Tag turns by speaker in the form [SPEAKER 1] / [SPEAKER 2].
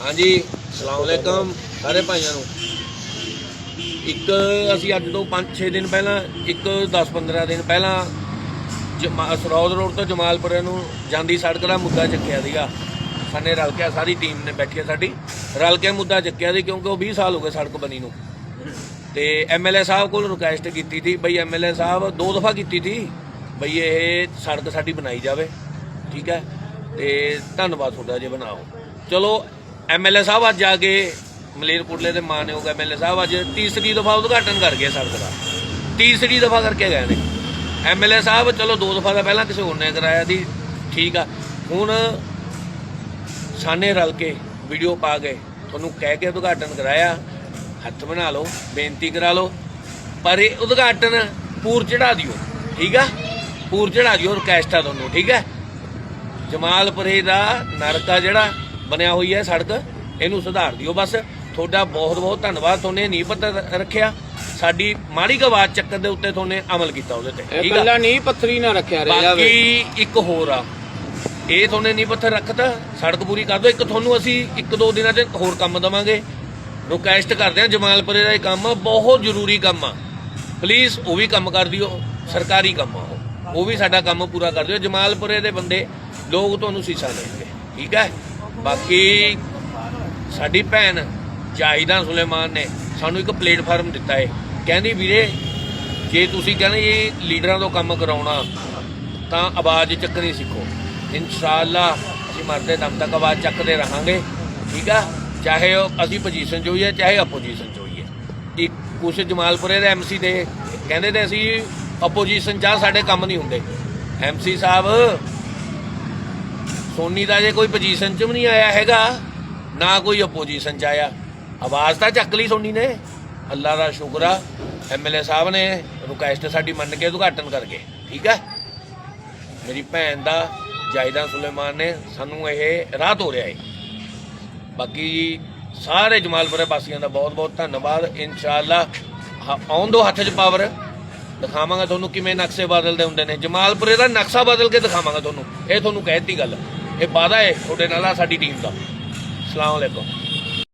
[SPEAKER 1] ਹਾਂਜੀ ਸਲਾਮ ਅਲੈਕਮ ਸਾਰੇ ਭਾਈਆਂ ਨੂੰ। ਇੱਕ ਅਸੀਂ ਅੱਜ ਤੋਂ 5-6 ਦਿਨ ਪਹਿਲਾਂ, ਇੱਕ 10-15 ਦਿਨ ਪਹਿਲਾਂ ਜਮਾ- ਸਰੌਦ ਰੋਡ ਤੋਂ ਜਮਾਲਪੁਰ ਨੂੰ ਜਾਂਦੀ ਸੜਕ ਦਾ ਮੁੱਦਾ ਚੱਕਿਆ ਸੀਗਾ। ਸਾਨੇ ਰਲ ਕੇ ਸਾਰੀ ਟੀਮ ਨੇ ਬੈਠੀ ਆ ਸਾਡੀ। ਰਲ ਕੇ ਮੁੱਦਾ ਚੱਕਿਆ ਸੀ ਕਿਉਂਕਿ ਉਹ 20 ਸਾਲ ਹੋ ਗਏ ਸੜਕ ਬਣੀ ਨੂੰ। ਤੇ ਐਮਐਲਏ ਸਾਹਿਬ ਕੋਲ ਰਿਕੁਐਸਟ ਕੀਤੀ ਸੀ, ਬਈ ਐਮਐਲਏ ਸਾਹਿਬ ਦੋ ਦਫਾ ਕੀਤੀ ਸੀ, ਬਈ ਇਹ ਸੜਕ ਸਾਡੀ ਬਣਾਈ ਜਾਵੇ। ਠੀਕ ਹੈ? ਤੇ ਧੰਨਵਾਦ ਤੁਹਾਡਾ, ਜੇ ਬਣਾਓ। ਚਲੋ ਐਮਐਲਏ ਸਾਹਿਬ ਅੱਜ ਆ ਕੇ ਮਲੇਰਕੋਟਲੇ ਦੇ ਮਾਨਯੋਗ ਐਮਐਲਏ ਸਾਹਿਬ ਅੱਜ ਤੀਸਰੀ ਦਫਾ ਉਦਘਾਟਨ ਕਰ ਗਏ ਸੜਕ ਦਾ। ਤੀਸਰੀ ਦਫਾ ਕਰਕੇ ਗਏ ਨੇ। ਐਮਐਲਏ ਸਾਹਿਬ, ਚਲੋ ਦੋ ਦਫਾ ਦਾ ਪਹਿਲਾਂ ਕਿਸੇ ਹੋਰ ਨੇ ਕਰਾਇਆ ਸੀ, ਠੀਕ ਆ। ਹੁਣ ਸਾਨੇ ਰਲ ਕੇ ਵੀਡੀਓ ਪਾ ਕੇ ਤੁਹਾਨੂੰ ਕਹਿ ਕੇ ਉਦਘਾਟਨ ਕਰਾਇਆ। ਹੱਥ ਬਣਾ ਲਓ, ਬੇਨਤੀ ਕਰਾ ਲਓ। ਪਰ ਇਹ ਉਦਘਾਟਨ ਪੂਰ ਚੜਾ ਦਿਓ, ਠੀਕ ਆ? ਪੂਰ ਚੜਾ ਦਿਓ ਰਿਕਵੈਸਟ ਆ ਤੁਹਾਨੂੰ, ਠੀਕ ਹੈ ਜਮਾਲਪੁਰੇ ਦਾ ਨਰਕਾ ਜਿਹੜਾ ਬਣਿਆ ਹੋਈ ਹੈ ਸੜਕ ਇਹਨੂੰ ਸੁਧਾਰ ਦਿਓ ਬਸ। ਤੁਹਾਡਾ ਬਹੁਤ ਬਹੁਤ ਧੰਨਵਾਦ ਤੁਹਾਨੇ ਨੀਂਹ ਪੱਥਰ ਰੱਖਿਆ। ਸਾਡੀ ਮਾੜੀ ਗਵਾਚ ਚੱਕਰ ਦੇ ਉੱਤੇ ਤੁਹਾਨੇ ਅਮਲ ਕੀਤਾ ਉਹਦੇ ਤੇ ਠੀਕ ਆ?
[SPEAKER 2] ਕੱਲਾ ਨਹੀਂ ਪੱਥਰੀ ਨਾ ਰੱਖਿਆ ਰਹਿ
[SPEAKER 1] ਬਾਕੀ ਇੱਕ ਹੋਰ ਆ ਇਹ ਤੁਹਾਨੇ ਨਹੀਂ ਪੱਥਰ ਰੱਖਤਾ ਸੜਕ ਪੂਰੀ ਕਰ ਦਿਓ। ਇੱਕ ਤੁਹਾਨੂੰ ਅਸੀਂ ਇੱਕ ਦੋ ਦਿਨਾਂ 'ਚ ਹੋਰ ਕੰਮ ਦਵਾਂਗੇ। ਰਿਕਵੈਸਟ ਕਰਦੇ ਆ ਜਮਾਲਪੁਰੇ ਦਾ ਇਹ ਕੰਮ ਬਹੁਤ ਜ਼ਰੂਰੀ ਕੰਮ ਆ। ਪਲੀਜ਼ ਉਹ ਵੀ ਕੰਮ ਕਰ ਦਿਓ ਸਰਕਾਰੀ ਕੰਮ ਆ ਉਹ ਵੀ ਸਾਡਾ ਕੰਮ ਪੂਰਾ ਕਰ ਦਿਓ। ਜਮਾਲਪੁਰੇ ਦੇ ਬੰਦੇ ਲੋਕ ਤੁਹਾਨੂੰ ਸੀਸਾ ਦੇਣਗੇ ਠੀਕ ਹੈ? ਬਾਕੀ ਸਾਡੀ ਭੈਣ ਜਾਹਿਦਾ ਸੁਲੇਮਾਨ ਨੇ ਸਾਨੂੰ ਇੱਕ ਪਲੇਟਫਾਰਮ ਦਿੱਤਾ ਹੈ। ਕਹਿੰਦੀ ਵੀਰੇ, ਜੇ ਤੁਸੀਂ ਕਹਿੰਦੇ ਇਹ ਲੀਡਰਾਂ ਤੋਂ ਕੰਮ ਕਰਾਉਣਾ, ਤਾਂ ਆਵਾਜ਼ ਚੱਕਣੀ ਸਿੱਖੋ। ਇਨਸ਼ਾਅੱਲਾ ਅਸੀਂ ਮਰਦੇ ਦਮ ਤੱਕ ਆਵਾਜ਼ ਚੱਕਦੇ ਰਹਾਂਗੇ, ਠੀਕ ਆ? ਚਾਹੇ ਉਹ ਅਸੀਂ ਪੋਜੀਸ਼ਨ 'ਚ ਹੋਈਏ, ਚਾਹੇ ਆਪੋਜੀਸ਼ਨ 'ਚ ਹੋਈਏ। ਇੱਕ ਕੁਛ ਜਮਾਲਪੁਰੇ ਦੇ ਐਮਸੀ ਦੇ, ਕਹਿੰਦੇ ਤੇ ਅਸੀਂ ਆਪੋਜੀਸ਼ਨ 'ਚ ਆ, ਸਾਡੇ ਕੰਮ ਨਹੀਂ ਹੁੰਦੇ। ਐਮਸੀ ਸਾਹਿਬ ਸੋਨੀ ਦਾ ਜੇ ਕੋਈ ਪੋਜੀਸ਼ਨ 'ਚ ਵੀ ਨਹੀਂ ਆਇਆ ਹੈਗਾ, ਨਾ ਕੋਈ ਆਪੋਜੀਸ਼ਨ 'ਚ ਆਇਆ। ਆਵਾਜ਼ ਤਾਂ ਚੱਕ ਲਈ ਸੋਨੀ ਨੇ। ਅੱਲਾ ਦਾ ਸ਼ੁਕਰ ਆ ਐਮਐਲਏ ਸਾਹਿਬ ਨੇ ਰਿਕੁਐਸਟ ਸਾਡੀ ਮੰਨ ਕੇ ਉਦਘਾਟਨ ਕਰਕੇ, ਠੀਕ ਹੈ ਮੇਰੀ ਭੈਣ ਦਾ, ਜਾਇਦਾ ਸੁਲੇਮਾਨ ਨੇ, ਸਾਨੂੰ ਇਹ ਰਾਹ ਤੋਰਿਆ ਹੈ ਬਾਕੀ ਸਾਰੇ ਜਮਾਲਪੁਰੇ ਵਾਸੀਆਂ ਦਾ ਬਹੁਤ ਬਹੁਤ ਧੰਨਵਾਦ। ਇਨਸ਼ਾਅੱਲਾ, ਹ- ਆਉਣ ਦੋ ਹੱਥ 'ਚ ਪਾਵਰ ਦਿਖਾਵਾਂਗਾ ਤੁਹਾਨੂੰ ਕਿਵੇਂ ਨਕਸ਼ੇ ਬਦਲਦੇ ਹੁੰਦੇ ਨੇ। ਜਮਾਲਪੁਰੇ ਦਾ ਨਕਸ਼ਾ ਬਦਲ ਕੇ ਦਿਖਾਵਾਂਗਾ ਤੁਹਾਨੂੰ। ਇਹ ਤੁਹਾਨੂੰ ਕਹਿਤੀ ਗੱਲ। ਇਹ ਵਾਦਾ ਹੈ ਤੁਹਾਡੇ ਨਾਲ ਆ ਸਾਡੀ ਟੀਮ ਦਾ। ਅਸਲਾਮ ਅਲੈਕੁਮ।